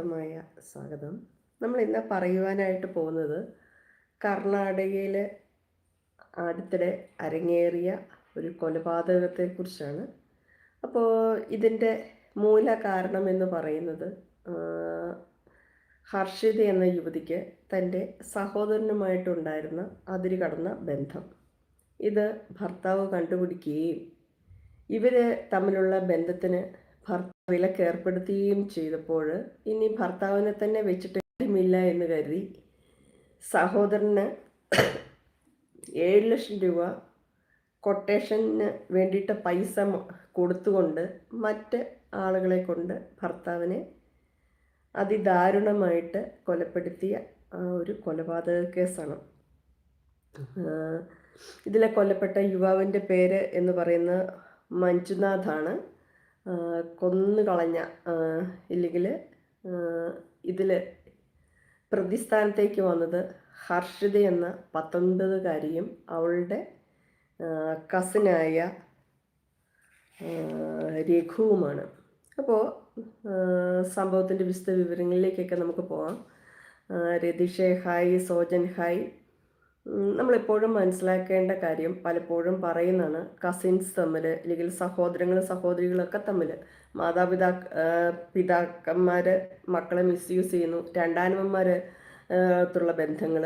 മായ സ്വാഗതം. നമ്മൾ ഇന്ന് പറയുവാനായിട്ട് പോകുന്നത് കർണാടകയിലെ അടുത്തിടെ അരങ്ങേറിയ ഒരു കൊലപാതകത്തെക്കുറിച്ചാണ്. അപ്പോൾ ഇതിന്റെ മൂല കാരണം എന്ന് പറയുന്നത് ഹർഷിത എന്ന യുവതിക്ക് തന്റെ സഹോദരനുമായിട്ടുണ്ടായിരുന്ന അതിര് കടന്ന ബന്ധം. ഇത് ഭർത്താവ് കണ്ടുപിടിക്കുകയും ഇവർ തമ്മിലുള്ള ബന്ധത്തിന് ഭർത്താവ് വിലക്ക് ഏർപ്പെടുത്തുകയും ചെയ്തപ്പോൾ ഇനി ഭർത്താവിനെ തന്നെ വെച്ചിട്ട് കാര്യമില്ല എന്ന് കരുതി. സഹോദരന് ഏഴ് ലക്ഷം രൂപ കൊട്ടേഷന് വേണ്ടിയിട്ട് പൈസ കൊടുത്തുകൊണ്ട് മറ്റ് ആളുകളെ കൊണ്ട് ഭർത്താവിനെ അതിദാരുണമായിട്ട് കൊലപ്പെടുത്തിയ ഒരു കൊലപാതക കേസാണ്. ഇതിലെ കൊല്ലപ്പെട്ട യുവാവിന്റെ പേര് എന്ന് പറയുന്ന മഞ്ജുനാഥാണ്. കൊന്നു കളഞ്ഞ ഇല്ലെങ്കിൽ ഇതിൽ പ്രതിസ്ഥാനത്തേക്ക് വന്നത് ഹർഷിത എന്ന പത്തൊൻപതുകാരിയും അവളുടെ കസിനായ രഘുവുമാണ്. അപ്പോൾ സംഭവത്തിന്റെ വിശദ വിവരങ്ങളിലേക്കൊക്കെ നമുക്ക് പോകാം രതീഷെ ഹായ് സോജൻ ഹായ്. നമ്മളെപ്പോഴും മനസ്സിലാക്കേണ്ട കാര്യം പലപ്പോഴും പറയുന്നതാണ്. കസിൻസ് തമ്മിൽ അല്ലെങ്കിൽ സഹോദരങ്ങളും സഹോദരികളൊക്കെ തമ്മിൽ മാതാപിതാ പിതാക്കന്മാർ മക്കളെ മിസ്യൂസ് ചെയ്യുന്നു. രണ്ടാനമ്മമാർ ത്തുള്ള ബന്ധങ്ങൾ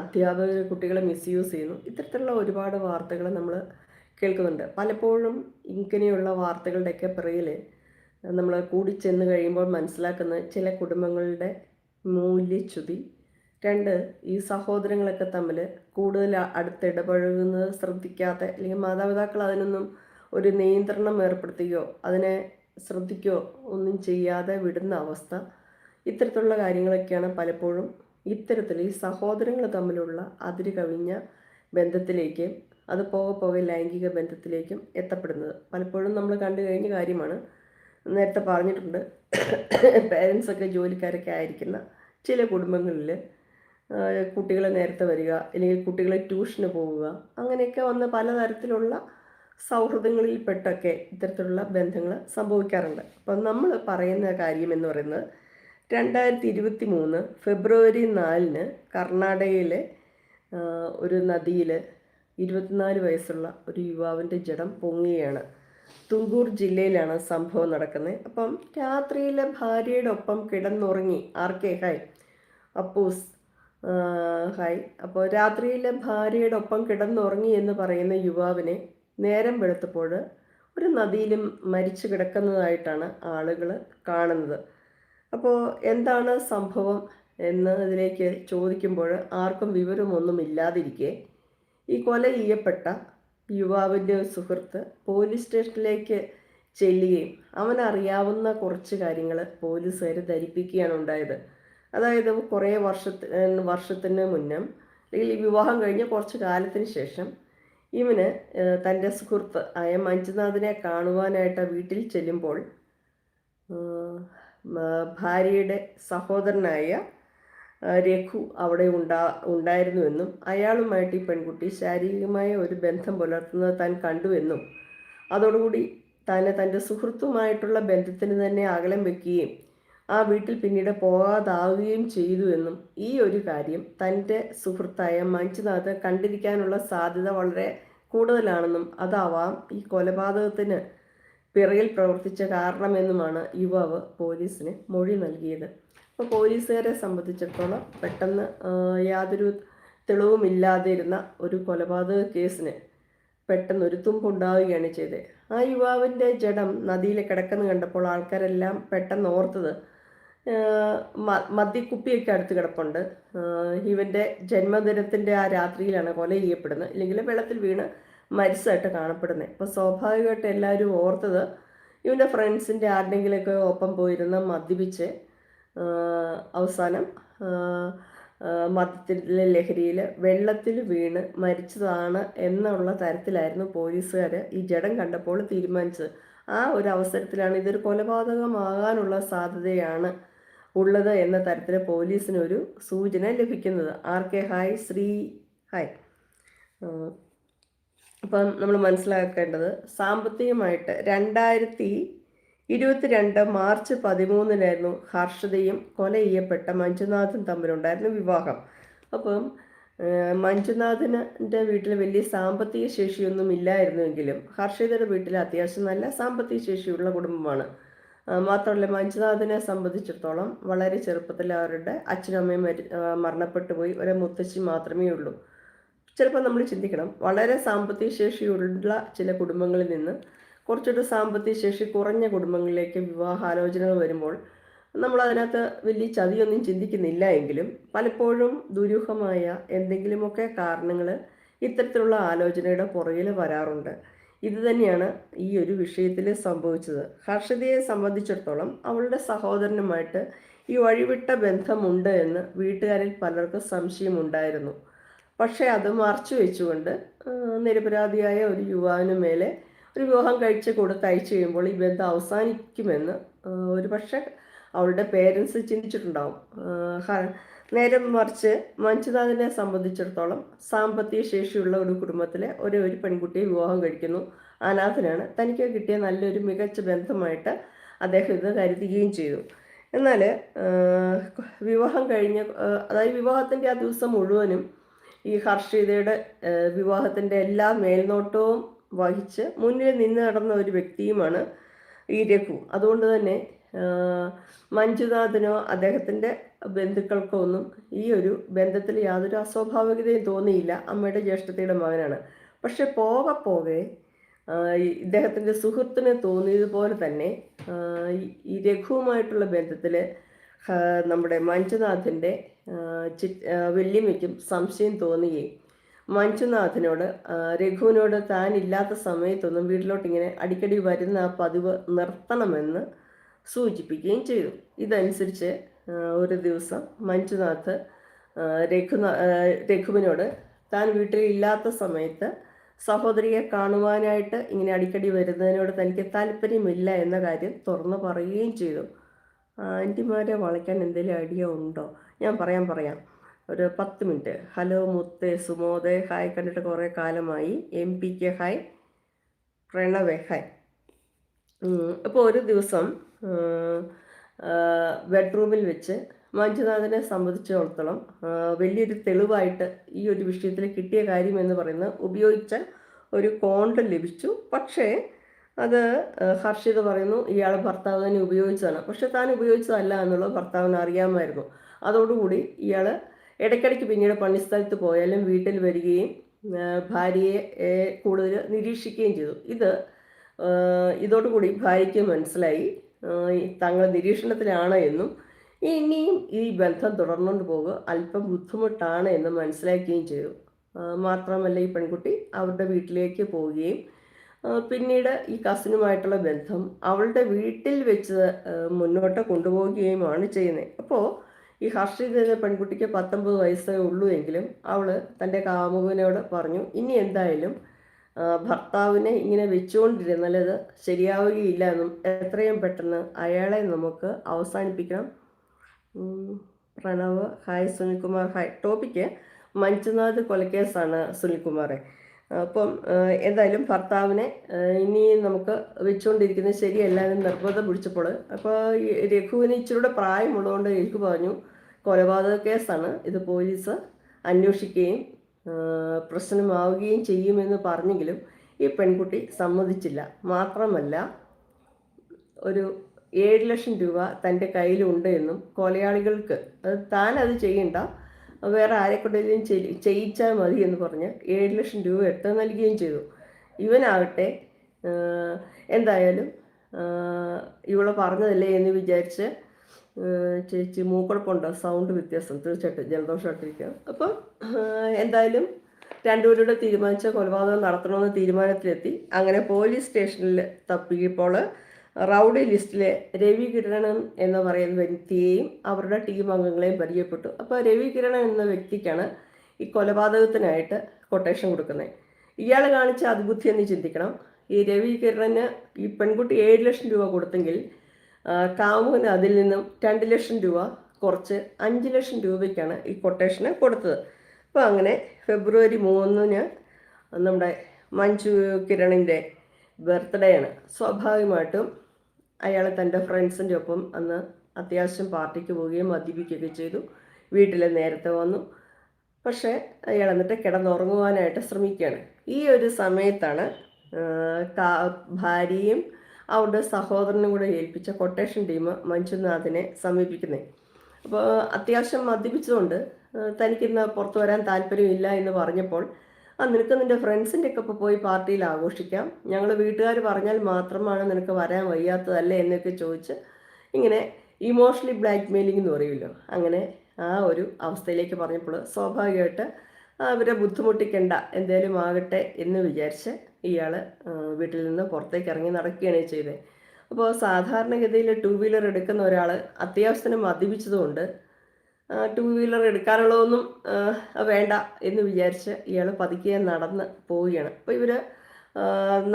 അധ്യാപകർ കുട്ടികളെ മിസ്യൂസ് ചെയ്യുന്നു. ഇത്തരത്തിലുള്ള ഒരുപാട് വാർത്തകൾ നമ്മൾ കേൾക്കുന്നുണ്ട്. പലപ്പോഴും ഇങ്ങനെയുള്ള വാർത്തകളുടെയൊക്കെ പിറകിൽ നമ്മൾ കൂടി ചെന്ന് കഴിയുമ്പോൾ മനസ്സിലാക്കുന്ന ചില കുടുംബങ്ങളുടെ മൂല്യച്യുതി രണ്ട് ഈ സഹോദരങ്ങളൊക്കെ തമ്മിൽ കൂടുതൽ അടുത്തിടപഴകുന്നത് ശ്രദ്ധിക്കാത്ത അല്ലെങ്കിൽ മാതാപിതാക്കൾ അതിനൊന്നും ഒരു നിയന്ത്രണം ഏർപ്പെടുത്തുകയോ അതിനെ ശ്രദ്ധിക്കുകയോ ഒന്നും ചെയ്യാതെ വിടുന്ന അവസ്ഥ. ഇത്തരത്തിലുള്ള കാര്യങ്ങളൊക്കെയാണ് പലപ്പോഴും ഇത്തരത്തിൽ ഈ സഹോദരങ്ങൾ തമ്മിലുള്ള അതിര് കവിഞ്ഞ ബന്ധത്തിലേക്ക് അത് പോകെ പോകെ ലൈംഗിക ബന്ധത്തിലേക്കും എത്തപ്പെടുന്നത്. പലപ്പോഴും നമ്മൾ കണ്ടു കഴിഞ്ഞ കാര്യമാണ്. നേരത്തെ പറഞ്ഞിട്ടുണ്ട് പേരൻസൊക്കെ ജോലിക്കാരൊക്കെ ആയിരിക്കുന്ന ചില കുടുംബങ്ങളിൽ കുട്ടികളെ നേരത്തെ വരിക അല്ലെങ്കിൽ കുട്ടികളെ ട്യൂഷന് പോവുക അങ്ങനെയൊക്കെ വന്ന് പലതരത്തിലുള്ള സൗഹൃദങ്ങളിൽപ്പെട്ടൊക്കെ ഇത്തരത്തിലുള്ള ബന്ധങ്ങൾ സംഭവിക്കാറുണ്ട്. അപ്പം നമ്മൾ പറയുന്ന കാര്യം എന്ന് പറയുന്നത് രണ്ടായിരത്തി ഇരുപത്തി മൂന്ന് ഫെബ്രുവരി നാലിന് കർണാടകയിലെ ഒരു നദിയിൽ ഇരുപത്തിനാല് വയസ്സുള്ള ഒരു യുവാവിന്റെ ജഡം പൊങ്ങുകയാണ്. തുങ്കൂർ ജില്ലയിലാണ് സംഭവം നടക്കുന്നത്. അപ്പം രാത്രിയിലെ ഭാര്യയുടെ ഒപ്പം കിടന്നുറങ്ങി R K hi Appoos. Hi അപ്പോൾ രാത്രിയിലെ ഭാര്യയുടെ ഒപ്പം കിടന്നുറങ്ങി എന്ന് പറയുന്ന യുവാവിനെ നേരം വെളുത്തപ്പോൾ ഒരു നദിയിലും മരിച്ചു കിടക്കുന്നതായിട്ടാണ് ആളുകൾ കാണുന്നത്. അപ്പോൾ എന്താണ് സംഭവം എന്ന് അതിലേക്ക് ചോദിക്കുമ്പോൾ ആർക്കും വിവരമൊന്നും ഇല്ലാതിരിക്കെ ഈ കൊല ചെയ്യപ്പെട്ട യുവാവിന്റെ സുഹൃത്ത് പോലീസ് സ്റ്റേഷനിലേക്ക് ചെല്ലുകയും അവനറിയാവുന്ന കുറച്ച് കാര്യങ്ങൾ പോലീസുകാർ ധരിപ്പിക്കുകയാണ് ഉണ്ടായത്. അതായത് കുറേ വർഷത്തിന് വർഷത്തിന് മുന്നം അല്ലെങ്കിൽ ഈ വിവാഹം കഴിഞ്ഞ കുറച്ച് കാലത്തിന് ശേഷം ഇവന് തന്റെ സുഹൃത്ത് ആയ മഞ്ജുനാഥിനെ കാണുവാനായിട്ട് വീട്ടിൽ ചെല്ലുമ്പോൾ ഭാര്യയുടെ സഹോദരനായ രഘു അവിടെ ഉണ്ടാ ഉണ്ടായിരുന്നുവെന്നും അയാളുമായിട്ട് ഈ പെൺകുട്ടി ശാരീരികമായ ഒരു ബന്ധം പുലർത്തുന്നത് താൻ കണ്ടുവെന്നും അതോടുകൂടി തന്നെ തന്റെ സുഹൃത്തുമായിട്ടുള്ള ബന്ധത്തിന് തന്നെ അകലം വെക്കുകയും ആ വീട്ടിൽ പിന്നീട് പോകാതാവുകയും ചെയ്തു എന്നും ഈ ഒരു കാര്യം തന്റെ സുഹൃത്തായ മഞ്ജുനാഥ് കണ്ടിരിക്കാനുള്ള സാധ്യത വളരെ കൂടുതലാണെന്നും അതാവാം ഈ കൊലപാതകത്തിന് പിറകിൽ പ്രവർത്തിച്ച കാരണമെന്നുമാണ് യുവാവ് പോലീസിന് മൊഴി നൽകിയത്. അപ്പോൾ പോലീസുകാരെ സംബന്ധിച്ചിടത്തോളം പെട്ടെന്ന് യാതൊരു തെളിവുമില്ലാതിരുന്ന ഒരു കൊലപാതക കേസിന് പെട്ടെന്ന് ഒരു തുമ്പുണ്ടാവുകയാണ് ചെയ്തത്. ആ യുവാവിന്റെ ജഡം നദിയിൽ കിടക്കുന്ന കണ്ടപ്പോൾ ആൾക്കാരെല്ലാം പെട്ടെന്ന് ഓർത്തത് മദ്യക്കുപ്പിയൊക്കെ അടുത്ത് കിടപ്പുണ്ട്. ഇവന്റെ ജന്മദിനത്തിന്റെ ആ രാത്രിയിലാണ് കൊല ചെയ്യപ്പെടുന്നത്. ഇല്ലെങ്കിൽ വെള്ളത്തിൽ വീണ് മരിച്ചതായിട്ട് കാണപ്പെടുന്നത്. അപ്പോൾ സ്വാഭാവികമായിട്ട് എല്ലാവരും ഓർത്തത് ഇവന്റെ ഫ്രണ്ട്സിന്റെ ആരുടെങ്കിലൊക്കെ ഒപ്പം പോയിരുന്ന് മദ്യപിച്ച് അവസാനം മദ്യത്തിലെ ലഹരിയിൽ വെള്ളത്തിൽ വീണ് മരിച്ചതാണ് എന്നുള്ള തരത്തിലായിരുന്നു പോലീസുകാർ ഈ ജഡം കണ്ടപ്പോൾ തീരുമാനിച്ചത്. ആ ഒരു അവസരത്തിലാണ് ഇതൊരു കൊലപാതകമാകാനുള്ള സാധ്യതയാണ് ഉള്ളത് എന്ന തരത്തിൽ പോലീസിന് ഒരു സൂചന ലഭിക്കുന്നത്. R K hi Sree hi. അപ്പം നമ്മൾ മനസ്സിലാക്കേണ്ടത് സാമ്പത്തികമായിട്ട് രണ്ടായിരത്തി ഇരുപത്തിരണ്ട് മാർച്ച് പതിമൂന്നിനായിരുന്നു ഹർഷതയും കൊല ചെയ്യപ്പെട്ട മഞ്ജുനാഥും തമ്മിലുണ്ടായിരുന്ന വിവാഹം. അപ്പം മഞ്ജുനാഥിന്റെ വീട്ടിൽ വലിയ സാമ്പത്തിക ശേഷിയൊന്നും ഇല്ലായിരുന്നുവെങ്കിലും ഹർഷിതയുടെ വീട്ടിൽ അത്യാവശ്യം നല്ല സാമ്പത്തിക ശേഷിയുള്ള കുടുംബമാണ്. മാത്രമല്ല മഞ്ജുനാഥിനെ സംബന്ധിച്ചിടത്തോളം വളരെ ചെറുപ്പത്തിൽ അവരുടെ അച്ഛനും അമ്മയും മരണപ്പെട്ടു പോയി. ഒരു മുത്തശ്ശി മാത്രമേ ഉള്ളൂ. ചിലപ്പോൾ നമ്മൾ ചിന്തിക്കണം വളരെ സാമ്പത്തിക ശേഷിയുള്ള ചില കുടുംബങ്ങളിൽ നിന്ന് കുറച്ചൊരു സാമ്പത്തിക ശേഷി കുറഞ്ഞ കുടുംബങ്ങളിലേക്ക് വിവാഹാലോചനകൾ വരുമ്പോൾ നമ്മൾ അതിനകത്ത് വലിയ ചതിയൊന്നും ചിന്തിക്കുന്നില്ല എങ്കിലും പലപ്പോഴും ദുരൂഹമായ എന്തെങ്കിലുമൊക്കെ കാരണങ്ങൾ ഇത്തരത്തിലുള്ള ആലോചനയുടെ പുറകിൽ വരാറുണ്ട്. ഇത് തന്നെയാണ് ഈ ഒരു വിഷയത്തിൽ സംഭവിച്ചത്. ഹർഷിതയെ സംബന്ധിച്ചിടത്തോളം അവളുടെ സഹോദരനുമായിട്ട് ഈ വഴിവിട്ട ബന്ധമുണ്ട് എന്ന് വീട്ടുകാരിൽ പലർക്കും സംശയമുണ്ടായിരുന്നു. പക്ഷേ അത് മറച്ചു വെച്ചുകൊണ്ട് നിരപരാധിയായ ഒരു യുവാവിന് മേലെ ഒരു വിവാഹം കഴിച്ച് കൊടുത്തയച്ചു കഴിയുമ്പോൾ ഈ ബന്ധം അവസാനിക്കുമെന്ന് ഒരു പക്ഷേ അവളുടെ പേരൻസ് ചിന്തിച്ചിട്ടുണ്ടാവും. നേരെ മറിച്ച് മഞ്ജുനാഥിനെ സംബന്ധിച്ചിടത്തോളം സാമ്പത്തിക ശേഷിയുള്ള ഒരു കുടുംബത്തിലെ ഒരേ ഒരു പെൺകുട്ടിയെ വിവാഹം കഴിക്കുന്നു. അനാഥനാണ്. തനിക്ക് കിട്ടിയ നല്ലൊരു മികച്ച ബന്ധമായിട്ട് അദ്ദേഹം ഇത് കരുതുകയും ചെയ്തു. എന്നാൽ വിവാഹം കഴിഞ്ഞ അതായത് വിവാഹത്തിന്റെ ആ ദിവസം മുഴുവനും ഈ ഹർഷിതയുടെ വിവാഹത്തിന്റെ എല്ലാ മേൽനോട്ടവും വഹിച്ച് മുന്നിൽ നിന്ന് നടന്ന ഒരു വ്യക്തിയുമാണ് ഈ രഘു. അതുകൊണ്ട് തന്നെ മഞ്ജുനാഥനോ അദ്ദേഹത്തിന്റെ ബന്ധുക്കൾക്കോ ഒന്നും ഈ ഒരു ബന്ധത്തിൽ യാതൊരു അസ്വാഭാവികതയും തോന്നിയില്ല. അമ്മയുടെ ജ്യേഷ്ഠതയുടെ മകനാണ്. പക്ഷെ പോകെ പോകെ ഇദ്ദേഹത്തിന്റെ സുഹൃത്തിന് തോന്നിയതുപോലെ തന്നെ ഈ രഘുവുമായിട്ടുള്ള ബന്ധത്തിൽ നമ്മുടെ മഞ്ജുനാഥിന്റെ ചി വല്യമ്മയ്ക്കും സംശയം തോന്നുകയും മഞ്ജുനാഥിനോട് രഘുവിനോട് താൻ ഇല്ലാത്ത സമയത്തൊന്നും വീട്ടിലോട്ട് ഇങ്ങനെ അടിക്കടി വരുന്ന ആ പതിവ് നിർത്തണമെന്ന് സൂചിപ്പിക്കുകയും ചെയ്തു. ഇതനുസരിച്ച് ഒരു ദിവസം മഞ്ജുനാഥ് രഘുനാ രഘുവിനോട് താൻ വീട്ടിൽ ഇല്ലാത്ത സമയത്ത് സഹോദരിയെ കാണുവാനായിട്ട് ഇങ്ങനെ അടിക്കടി വരുന്നതിനോട് തനിക്ക് താല്പര്യമില്ല എന്ന കാര്യം തുറന്നു പറയുകയും ചെയ്തു. ആന്റിമാരെ വളയ്ക്കാൻ എന്തെങ്കിലും ഐഡിയ ഉണ്ടോ? ഞാൻ പറയാൻ പറയാം. ഒരു പത്ത് മിനിറ്റ്. ഹലോ മുത്തേ സുമോദേ ഹായ് കണ്ടിട്ട് കുറേ കാലമായി. M P K hi. പ്രണവേ hi. അപ്പോൾ ഒരു ദിവസം ബെഡ്റൂമിൽ വെച്ച് മഞ്ജുനാഥനെ സംബന്ധിച്ചിടത്തോളം വലിയൊരു തെളിവായിട്ട് ഈ ഒരു വിഷയത്തിൽ കിട്ടിയ കാര്യം എന്ന് പറയുന്നത് ഉപയോഗിച്ച ഒരു കോണ്ട് ലഭിച്ചു. പക്ഷേ അത് ഹർഷിത പറയുന്നു ഇയാൾ ഭർത്താവ് തന്നെ ഉപയോഗിച്ചതാണ്. പക്ഷെ താൻ ഉപയോഗിച്ചതല്ല എന്നുള്ളത് ഭർത്താവിന് അറിയാമായിരുന്നു. അതോടുകൂടി ഇയാൾ ഇടയ്ക്കിടയ്ക്ക് പിന്നീട് പണിസ്ഥലത്ത് പോയാലും വീട്ടിൽ വരികയും ഭാര്യയെ കൂടുതൽ നിരീക്ഷിക്കുകയും ചെയ്തു. ഇത് ഇതോടുകൂടി ഭാര്യയ്ക്ക് മനസ്സിലായി. തങ്ങൾ നിരീക്ഷണത്തിലാണ് എന്നും ഇനിയും ഈ ബന്ധം തുടർന്നുകൊണ്ട് പോകുക അല്പം ബുദ്ധിമുട്ടാണ് എന്ന് മനസ്സിലാക്കുകയും ചെയ്തു. മാത്രമല്ല ഈ പെൺകുട്ടി അവരുടെ വീട്ടിലേക്ക് പോവുകയും പിന്നീട് ഈ കസിനുമായിട്ടുള്ള ബന്ധം അവളുടെ വീട്ടിൽ വെച്ച് മുന്നോട്ട് കൊണ്ടുപോവുകയുമാണ് ചെയ്യുന്നത്. അപ്പോൾ ഈ ഹർഷിത എന്ന പെൺകുട്ടിക്ക് പത്തൊമ്പത് വയസ്സേ ഉള്ളൂ എങ്കിലും അവൾ തന്റെ കാമുകനോട് പറഞ്ഞു ഇനി എന്തായാലും ഭർത്താവിനെ ഇങ്ങനെ വെച്ചുകൊണ്ടിരുന്നാൽ ശരിയാവുകയില്ല എന്നും എത്രയും പെട്ടെന്ന് അയാളെ നമുക്ക് അവസാനിപ്പിക്കണം. Pranav. Hi Sunilkumar. Hi topic Manjunath കൊലക്കേസാണ് സുനിൽകുമാറെ. അപ്പം എന്തായാലും ഭർത്താവിനെ ഇനി നമുക്ക് വെച്ചുകൊണ്ടിരിക്കുന്നത് ശരിയല്ല എന്ന് നിർബന്ധം പിടിച്ചപ്പോൾ അപ്പോൾ രഘുവിന് ഇച്ചിരൂടെ പ്രായമുള്ളതുകൊണ്ട് എനിക്ക് പറഞ്ഞു കൊലപാതക കേസാണ്. ഇത് പോലീസ് അന്വേഷിക്കുകയും പ്രശ്നമാവുകയും ചെയ്യുമെന്ന് പറഞ്ഞെങ്കിലും ഈ പെൺകുട്ടി സമ്മതിച്ചില്ല. മാത്രമല്ല ഒരു ഏഴ് ലക്ഷം രൂപ തന്റെ കയ്യിലുണ്ട് എന്നും കൊലയാളികൾക്ക് അത് താൻ അത് ചെയ്യണ്ട വേറെ ആരെക്കൊണ്ടെങ്കിലും ചെയ്യിച്ചാൽ മതി എന്ന് പറഞ്ഞ് ഏഴ് ലക്ഷം രൂപ എടുത്ത് നൽകുകയും ചെയ്തു. ഇവനാകട്ടെ എന്തായാലും ഇവളെ പറഞ്ഞതല്ലേ എന്ന് വിചാരിച്ച് ചേച്ചി മൂക്കുഴപ്പുണ്ടോ സൗണ്ട് വ്യത്യാസം. തീർച്ചയായിട്ടും. ജലദോഷമായിട്ടിരിക്കുക അപ്പം എന്തായാലും രണ്ടുപേരുടെ തീരുമാനിച്ച കൊലപാതകം നടത്തണമെന്ന തീരുമാനത്തിലെത്തി. അങ്ങനെ പോലീസ് സ്റ്റേഷനിൽ തപ്പിയപ്പോൾ റൗഡി ലിസ്റ്റിലെ രവി കിരണൻ എന്ന് പറയുന്ന വ്യക്തിയെയും അവരുടെ ടീം അംഗങ്ങളെയും പരിചയപ്പെട്ടു. അപ്പോൾ രവി കിരണൻ എന്ന വ്യക്തിക്കാണ് ഈ കൊലപാതകത്തിനായിട്ട് കൊട്ടേഷൻ കൊടുക്കുന്നത്. ഇയാൾ കാണിച്ച അതിബുദ്ധി എന്ന് ചിന്തിക്കണം. ഈ രവി കിരണന് ഈ പെൺകുട്ടി ഏഴ് ലക്ഷം രൂപ കൊടുത്തെങ്കിൽ കാമുവിന് അതിൽ നിന്നും രണ്ട് ലക്ഷം രൂപ കുറച്ച് അഞ്ച് ലക്ഷം രൂപയ്ക്കാണ് ഈ കൊട്ടേഷന് കൊടുത്തത്. അപ്പോൾ അങ്ങനെ ഫെബ്രുവരി മൂന്നിന് നമ്മുടെ മഞ്ജു കിരണിന്റെ ബർത്ത്ഡേ ആണ്. സ്വാഭാവികമായിട്ടും അയാൾ തന്റെ ഫ്രണ്ട്സിന്റെ ഒപ്പം അന്ന് അത്യാവശ്യം പാർട്ടിക്ക് പോവുകയും മദ്യപിക്കുകയൊക്കെ ചെയ്തു. വീട്ടിൽ നേരത്തെ വന്നു. പക്ഷേ അയാൾ എന്നിട്ട് കിടന്നുറങ്ങുവാനായിട്ട് ശ്രമിക്കുകയാണ്. ഈ ഒരു സമയത്താണ് ഭാര്യയും അവരുടെ സഹോദരനും കൂടെ ഏൽപ്പിച്ച കൊട്ടേഷൻ ടീം മഞ്ജുനാഥിനെ സമീപിക്കുന്നത് അപ്പോൾ അത്യാവശ്യം മദ്യപിച്ചതുകൊണ്ട് തനിക്കിന്ന് പുറത്തു വരാൻ താല്പര്യമില്ല എന്ന് പറഞ്ഞപ്പോൾ ആ നിനക്ക് നിന്റെ ഫ്രണ്ട്സിന്റെ ഒക്കെ ഇപ്പോൾ പോയി പാർട്ടിയിൽ ആഘോഷിക്കാം. ഞങ്ങൾ വീട്ടുകാർ പറഞ്ഞാൽ മാത്രമാണ് നിനക്ക് വരാൻ വയ്യാത്തതല്ലേ? എന്നൊക്കെ ചോദിച്ച് ഇങ്ങനെ ഇമോഷണലി ബ്ലാക്ക് മെയിലിംഗ് എന്ന് പറയുമല്ലോ. അങ്ങനെ ആ ഒരു അവസ്ഥയിലേക്ക് പറഞ്ഞപ്പോൾ സ്വാഭാവികമായിട്ട് അവരെ ബുദ്ധിമുട്ടിക്കണ്ട. എന്തേലും ആകട്ടെ എന്ന് വിചാരിച്ച് ഇയാൾ വീട്ടിൽ നിന്ന് പുറത്തേക്ക് ഇറങ്ങി നടക്കുകയാണ് ചെയ്തത് അപ്പോൾ സാധാരണഗതിയിൽ ടൂ വീലർ എടുക്കുന്ന ഒരാൾ അത്യാവശ്യത്തിന് മദ്യപിച്ചതുകൊണ്ട് ടൂ വീലർ എടുക്കാനുള്ളതൊന്നും വേണ്ട എന്ന് വിചാരിച്ച് ഇയാൾ പതുക്കെ നടന്ന് പോവുകയാണ്. അപ്പോൾ ഇവർ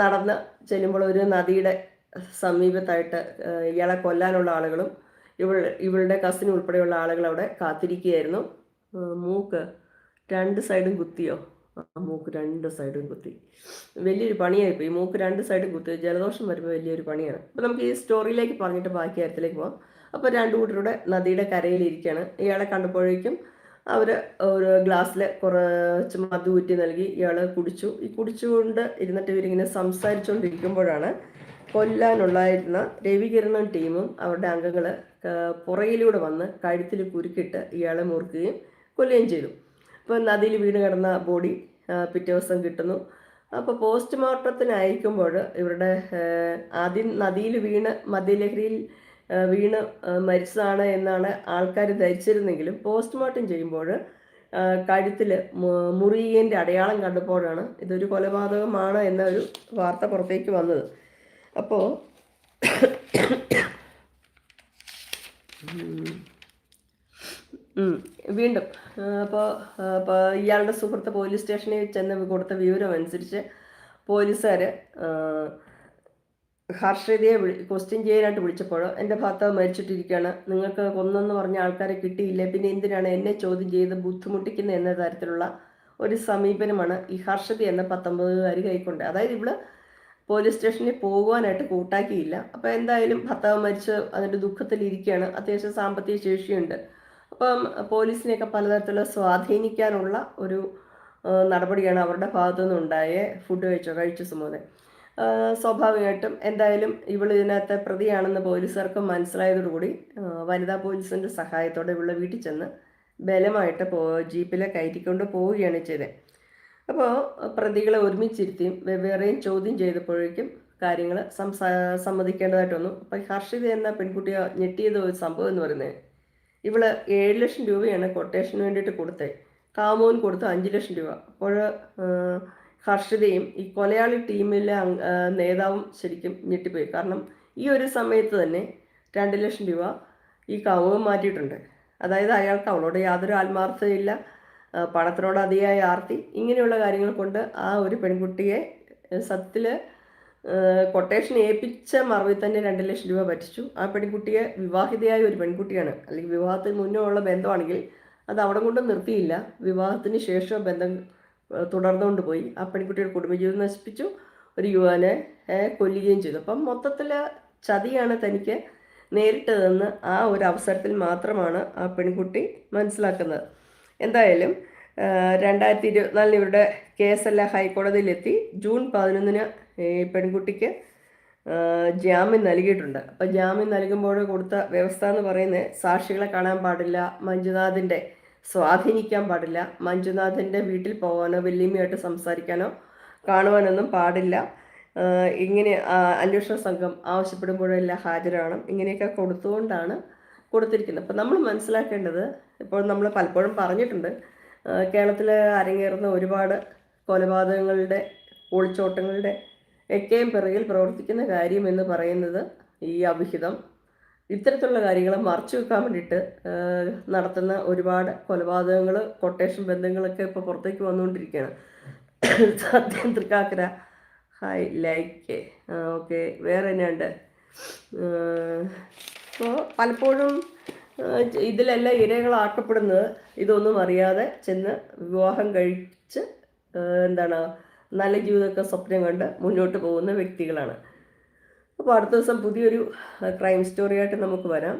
നടന്ന് ചെല്ലുമ്പോൾ ഒരു നദിയുടെ സമീപത്തായിട്ട് ഇയാളെ കൊല്ലാനുള്ള ആളുകളും ഇവൾ ഇവളുടെ കസിൻ ഉൾപ്പെടെയുള്ള ആളുകൾ അവിടെ കാത്തിരിക്കുകയായിരുന്നു മൂക്ക് രണ്ട് സൈഡും കുത്തിയോ? ആ മൂക്ക് രണ്ട് സൈഡും കുത്തി. വലിയൊരു പണിയായിപ്പോയി. ഈ മൂക്ക് രണ്ട് സൈഡും കുത്തി. ജലദോഷം വരുമ്പോൾ വലിയൊരു പണിയാണ്. അപ്പോൾ നമുക്ക് ഈ സ്റ്റോറിയിലേക്ക് പറഞ്ഞിട്ട് ബാക്കി കാര്യത്തിലേക്ക് പോകാം അപ്പോൾ രണ്ടു കൂട്ടരുടെ നദിയുടെ കരയിലിരിക്കുകയാണ് ഇയാളെ കണ്ടപ്പോഴേക്കും അവർ ഒരു ഗ്ലാസ്സിൽ കുറച്ച് മധു ഊറ്റി നൽകി. ഇയാൾ കുടിച്ചു. ഈ കുടിച്ചുകൊണ്ട് ഇരുന്നിട്ട് ഇവരിങ്ങനെ സംസാരിച്ചുകൊണ്ടിരിക്കുമ്പോഴാണ് കൊല്ലാനുള്ളായിരുന്ന രവികിരണൻ ടീമും അവരുടെ അംഗങ്ങൾ പുറയിലൂടെ വന്ന് കഴുത്തിൽ കുരുക്കിട്ട് ഇയാളെ മുറുക്കുകയും കൊല്ലുകയും ചെയ്തു. അപ്പോൾ നദിയിൽ വീണ് കിടന്ന ബോഡി പിറ്റേ ദിവസം കിട്ടുന്നു അപ്പോൾ പോസ്റ്റ്മോർട്ടത്തിന് അയക്കുമ്പോൾ ഇവരുടെ ആദ്യം നദിയിൽ വീണ് മദ്യലഹരിയിൽ വീണ് മരിച്ചതാണ് എന്നാണ് ആൾക്കാർ ധരിച്ചിരുന്നെങ്കിലും പോസ്റ്റ്മോർട്ടം ചെയ്യുമ്പോൾ കഴുത്തിൽ മുറിയേന്റെ അടയാളം കണ്ടപ്പോഴാണ് ഇതൊരു കൊലപാതകമാണ് എന്ന ഒരു വാർത്ത പുറത്തേക്ക് വന്നത് അപ്പോൾ. വീണ്ടും അപ്പോൾ അപ്പോൾ ഇയാളുടെ സുഹൃത്ത് പോലീസ് സ്റ്റേഷനിൽ ചെന്ന് കൊടുത്ത വിവരം അനുസരിച്ച് പോലീസുകാർ ഹർഷതയെ ക്വസ്റ്റ്യൻ ചെയ്യാനായിട്ട് വിളിച്ചപ്പോൾ എന്റെ ഭർത്താവ് മരിച്ചിട്ടിരിക്കുകയാണ്. നിങ്ങൾക്ക് കൊന്നെന്ന് പറഞ്ഞ ആൾക്കാരെ കിട്ടിയില്ല? പിന്നെ എന്തിനാണ് എന്നെ ചോദ്യം ചെയ്ത് ബുദ്ധിമുട്ടിക്കുന്നത് എന്ന തരത്തിലുള്ള ഒരു സമീപനമാണ് ഈ ഹർഷത എന്ന പത്തൊമ്പതുകാരി കൈക്കൊണ്ട്. അതായത് ഇവൾ പോലീസ് സ്റ്റേഷനിൽ പോകുവാനായിട്ട് കൂട്ടാക്കിയില്ല. അപ്പോൾ എന്തായാലും ഭർത്താവ് മരിച്ച് അതിന്റെ ദുഃഖത്തിൽ ഇരിക്കുകയാണ് അത്യാവശ്യം സാമ്പത്തിക ശേഷിയുണ്ട്. അപ്പം പോലീസിനെയൊക്കെ പലതരത്തിലുള്ള സ്വാധീനിക്കാനുള്ള ഒരു നടപടിയാണ് അവരുടെ ഭാഗത്തു നിന്നുണ്ടായ ഫുഡ് കഴിച്ചോ കഴിച്ച സുമോനെ. സ്വാഭാവികമായിട്ടും എന്തായാലും ഇവൾ ഇതിനകത്തെ പ്രതിയാണെന്ന് പോലീസുകാർക്ക് മനസ്സിലായതോടുകൂടി വനിതാ പോലീസിന്റെ സഹായത്തോടെ ഇവളുടെ വീട്ടിൽ ചെന്ന് ബലമായിട്ട് പോ ജീപ്പിലെ കയറ്റിക്കൊണ്ട് പോവുകയാണ് ചെയ്തത്. അപ്പോൾ പ്രതികളെ ഒരുമിച്ചിരുത്തിയും വെവ്വേറെയും ചോദ്യം ചെയ്തപ്പോഴേക്കും കാര്യങ്ങൾ സംസാ സമ്മതിക്കേണ്ടതായിട്ട് വന്നു അപ്പോൾ ഹർഷിത എന്ന പെൺകുട്ടിയെ ഞെട്ടിയത് ഒരു സംഭവം എന്ന് പറയുന്നത് ഇവൾ ഏഴ് ലക്ഷം രൂപയാണ് കൊട്ടേഷന് വേണ്ടിയിട്ട് കൊടുത്തത് കാമോൻ കൊടുത്ത അഞ്ച് ലക്ഷം രൂപ. അപ്പോൾ ഹർഷിതയും ഈ കൊലയാളി ടീമിലെ നേതാവും ശരിക്കും ഞെട്ടിപ്പോയി. കാരണം ഈ ഒരു സമയത്ത് തന്നെ രണ്ട് ലക്ഷം രൂപ ഈ കാമവും മാറ്റിയിട്ടുണ്ട്. അതായത് അയാൾക്ക് അവളോട് യാതൊരു ആത്മാർത്ഥതയില്ല പണത്തിനോട് അതിയായ ആർത്തി. ഇങ്ങനെയുള്ള കാര്യങ്ങൾ കൊണ്ട് ആ ഒരു പെൺകുട്ടിയെ സത്യത്തിൽ കൊട്ടേഷൻ ഏൽപ്പിച്ച മറവിൽ തന്നെ രണ്ട് ലക്ഷം രൂപ പറ്റിച്ചു. ആ പെൺകുട്ടിയെ വിവാഹിതയായ ഒരു പെൺകുട്ടിയാണ്. അല്ലെങ്കിൽ വിവാഹത്തിന് മുന്നേ ഉള്ള ബന്ധമാണെങ്കിൽ അത് അവിടെ കൊണ്ട് നിർത്തിയില്ല. വിവാഹത്തിന് ശേഷം ബന്ധം തുടർന്നുകൊണ്ട് പോയി. ആ പെൺകുട്ടിയുടെ കുടുംബജീവിതം നശിപ്പിച്ചു. ഒരു യുവാനെ കൊല്ലുകയും ചെയ്തു. അപ്പം മൊത്തത്തിൽ ചതിയാണ് തനിക്ക് നേരിട്ടതെന്ന് ആ ഒരു അവസരത്തിൽ മാത്രമാണ് ആ പെൺകുട്ടി മനസ്സിലാക്കുന്നത്. എന്തായാലും രണ്ടായിരത്തി ഇരുപത്തിനാലിൽ ഇവരുടെ കേസെല്ലാം ഹൈക്കോടതിയിലെത്തി. ജൂൺ പതിനൊന്നിന് പെൺകുട്ടിക്ക് ജാമ്യം നൽകിയിട്ടുണ്ട്. അപ്പം ജാമ്യം നൽകുമ്പോൾ കൊടുത്ത വ്യവസ്ഥ എന്ന് പറയുന്നത് സാക്ഷികളെ കാണാൻ പാടില്ല മഞ്ജുനാഥിന്റെ സ്വാധീനിക്കാൻ പാടില്ല മഞ്ജുനാഥിന്റെ വീട്ടിൽ പോകാനോ വെല്ലിമയായിട്ട് സംസാരിക്കാനോ കാണുവാനൊന്നും പാടില്ല. ഇങ്ങനെ അന്വേഷണ സംഘം ആവശ്യപ്പെടുമ്പോഴെല്ലാം ഹാജരാകണം. ഇങ്ങനെയൊക്കെ കൊടുത്തുകൊണ്ടാണ് കൊടുത്തിരിക്കുന്നത്. അപ്പം നമ്മൾ മനസ്സിലാക്കേണ്ടത് ഇപ്പോൾ നമ്മൾ പലപ്പോഴും പറഞ്ഞിട്ടുണ്ട് കേരളത്തിൽ അരങ്ങേറുന്ന ഒരുപാട് കൊലപാതകങ്ങളുടെ ഒളിച്ചോട്ടങ്ങളുടെ ഒക്കെയും പിറകിൽ പ്രവർത്തിക്കുന്ന കാര്യം എന്ന് പറയുന്നത് ഈ അഭിഹിതം ഇത്തരത്തിലുള്ള കാര്യങ്ങൾ മറച്ചു വെക്കാൻ വേണ്ടിയിട്ട് നടത്തുന്ന ഒരുപാട് കൊലപാതകങ്ങൾ കൊട്ടേഷൻ ബന്ധങ്ങളൊക്കെ ഇപ്പോൾ പുറത്തേക്ക് വന്നുകൊണ്ടിരിക്കുകയാണ്. സത്യം തൃക്കാക്കര ഹായ് ലൈക്ക് ഓക്കെ വേറെ എന്നാണ്ട് അപ്പോൾ പലപ്പോഴും ഇതിലെല്ലാം ഇരകളാക്കപ്പെടുന്നത് ഇതൊന്നും അറിയാതെ ചെന്ന് വിവാഹം കഴിച്ച് എന്താണ് നല്ല ജീവിതമൊക്കെ സ്വപ്നം കണ്ട് മുന്നോട്ട് പോകുന്ന വ്യക്തികളാണ്. അപ്പോൾ അടുത്ത ദിവസം പുതിയൊരു ക്രൈം സ്റ്റോറിയായിട്ട് നമുക്ക് വരാം.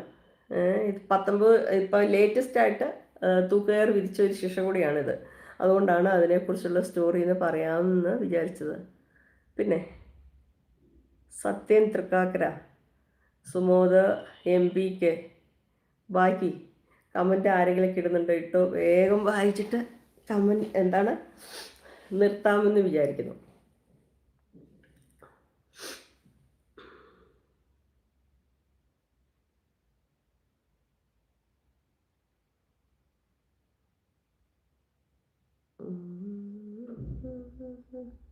ഇത് പത്തൊമ്പത് ഇപ്പോൾ ലേറ്റസ്റ്റ് ആയിട്ട് തൂക്കുകയർ വിധിച്ച ഒരു ശിക്ഷ കൂടിയാണിത്. അതുകൊണ്ടാണ് അതിനെക്കുറിച്ചുള്ള സ്റ്റോറി എന്ന് പറയാമെന്ന് വിചാരിച്ചത്. പിന്നെ Sathyan Thrikkakara Sumod M P K. വായിക്കി comment ആരെങ്കിലും കിടുന്നുണ്ടോ ഇട്ടോ വേഗം വായിച്ചിട്ട് കമന്റ് എന്താണ്? നിർത്താമെന്ന് വിചാരിക്കുന്നു. Mm-hmm.